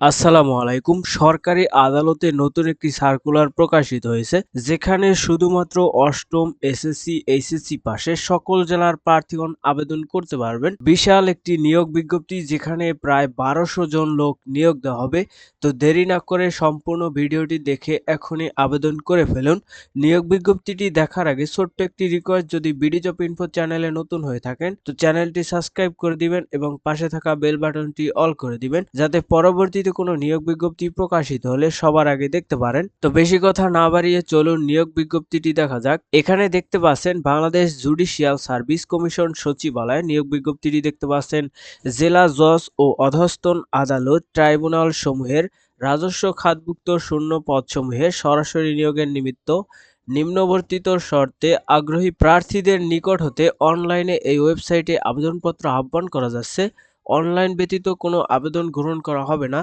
আসসালামু আলাইকুম। সরকারি আদালতে নতুন একটি সার্কুলার প্রকাশিত হয়েছে, যেখানে শুধুমাত্র অষ্টম এসএসসি এইচএসসি পাশে সকল জেলার প্রার্থীগণ আবেদন করতে পারবেন। বিশাল একটি নিয়োগ বিজ্ঞপ্তি, যেখানে প্রায় বারোশো জন লোক নিয়োগ দেওয়া হবে। তো দেরি না করে সম্পূর্ণ ভিডিওটি দেখে এখনই আবেদন করে ফেলুন। নিয়োগ বিজ্ঞপ্তিটি দেখার আগে ছোট্ট একটি রিকোয়েস্ট যদি বিডি জব ইনফো চ্যানেলে নতুন হয়ে থাকেন, তো চ্যানেলটি সাবস্ক্রাইব করে দিবেন এবং পাশে থাকা বেল বাটনটি অল করে দিবেন, যাতে পরবর্তীতে কোনো নিয়োগ বিজ্ঞপ্তি প্রকাশিত হলে সবার আগে দেখতে পারেন। তো বেশি কথা না বাড়িয়ে চলুন নিয়োগ বিজ্ঞপ্তিটি দেখা যাক। এখানে দেখতে পাচ্ছেন বাংলাদেশ জুডিশিয়াল সার্ভিস কমিশন সচিবালয় নিয়োগ বিজ্ঞপ্তিটি দেখতে পাচ্ছেন। জেলা জজ ও অধস্তন আদালত ট্রাইব্যুনাল সমূহের রাজস্ব খাতভুক্ত শূন্য পদসমূহে সরাসরি নিয়োগের নিমিত্ত নিম্নবর্তিত শর্তে আগ্রহী প্রার্থীদের নিকট হতে অনলাইনে এই ওয়েবসাইটে আবেদনপত্র আহ্বান করা যাচ্ছে। অনলাইন ব্যতীত কোনো আবেদন গ্রহণ করা হবে না।